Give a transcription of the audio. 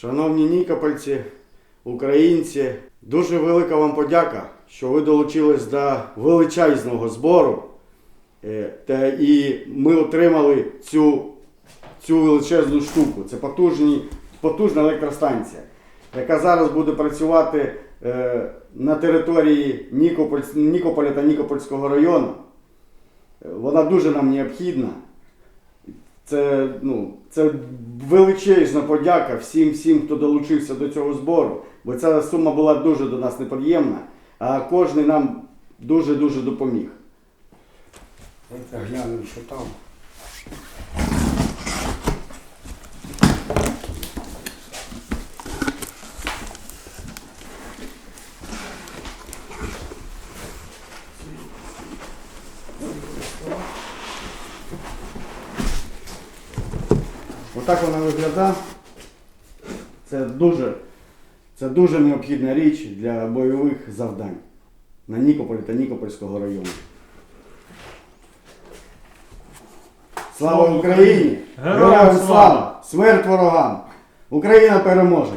Шановні нікопольці, українці, дуже велика вам подяка, що ви долучились до величезного збору. Е, Та і ми отримали цю, цю величезну штуку. Це потужні, потужна електростанція, яка зараз буде працювати е, на території Нікополь, Нікополя та Нікопольського району. Е, Вона дуже нам необхідна. Це, ну, це величезна подяка всім, всім, хто долучився до цього збору, бо ця сума була дуже до нас неприємна, а кожен нам дуже-дуже допоміг. Давайте глянемо, що там. Отак вона виглядає. Це дуже, це дуже необхідна річ для бойових завдань на Нікополі та Нікопольського району. Слава Україні! Героям слава! Смерть ворогам! Україна переможе!